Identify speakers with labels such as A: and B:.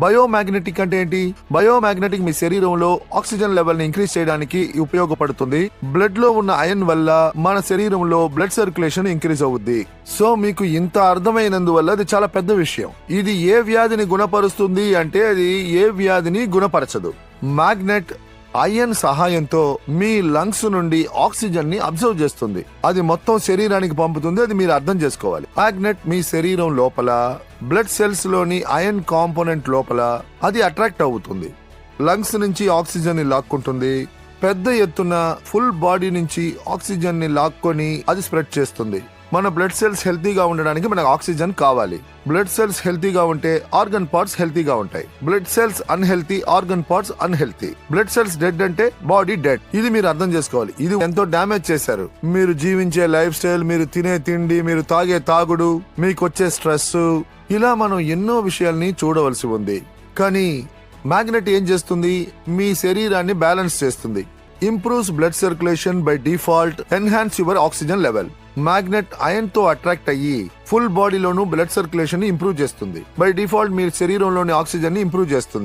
A: Biomagnetic అంటే ఏంటి? Biomagnetic మీ శరీరంలో ఆక్సిజన్ లెవెల్ని ఇంక్రీజ్ చేయడానికి ఉపయోగపడుతుంది. బ్లడ్లో ఉన్న అయన్ వల్ల మన శరీరంలో బ్లడ్ సర్క్యులేషన్ ఇంక్రీజ్ అవుద్ది. సో మీకు ఇంత అర్థమైనందువల్ల అది చాలా పెద్ద విషయం. ఇది ఏ వ్యాధిని గుణపరుస్తుంది అంటే అది ఏ వ్యాధిని గుణపరచదు. మ్యాగ్నెట్ ఐఎన్ సహాయంతో మీ లంగ్స్ నుండి ఆక్సిజన్ని అబ్జర్వ్ చేస్తుంది. అది మొత్తం శరీరానికి పంపుతుంది అది మీరు అర్థం చేసుకోవాలి. మ్యాగ్నెట్ మీ శరీరం లోపల బ్లడ్ సెల్స్లోని ఐరన్ కాంపోనెంట్ లోపల అది అట్రాక్ట్ అవుతుంది. లంగ్స్ నుంచి ఆక్సిజన్ని లాక్కుంటుంది. పెద్ద ఎత్తున ఫుల్ బాడీ నుంచి ఆక్సిజన్ని లాక్కొని అది స్ప్రెడ్ చేస్తుంది. మన బ్లడ్ సెల్స్ హెల్తీగా ఉండడానికి మనకు ఆక్సిజన్ కావాలి. బ్లడ్ సెల్స్ హెల్తీగా ఉంటే ఆర్గన్ పార్ట్స్ హెల్తీగా ఉంటాయి. Blood cells unhealthy organ parts unhealthy blood cells dead అంటే బాడీ డెడ్ ఇది మీరు అర్థం చేసుకోవాలి. ఇది ఎంతో డ్యామేజ్ చేశారు. మీరు జీవించే లైఫ్ స్టైల్ మీరు తినే తిండి మీరు తాగే తాగుడు మీకు వచ్చే స్ట్రెస్ ఇలా మనం ఎన్నో విషయాల్ని చూడవలసి ఉంది. కానీ మ్యాగ్నెట్ ఏం చేస్తుంది? మీ శరీరాన్ని బ్యాలెన్స్ చేస్తుంది. Improves blood circulation by default enhance your oxygen level magnet అయన్తో attract అయ్యి ఫుల్ బాడీలోను బ్లడ్ సర్క్యులేషన్ని ఇంప్రూవ్ చేస్తుంది. బై డిఫాల్ట్ మీ శరీరంలోని ఆక్సిజన్ని ఇంప్రూవ్ చేస్తుంది.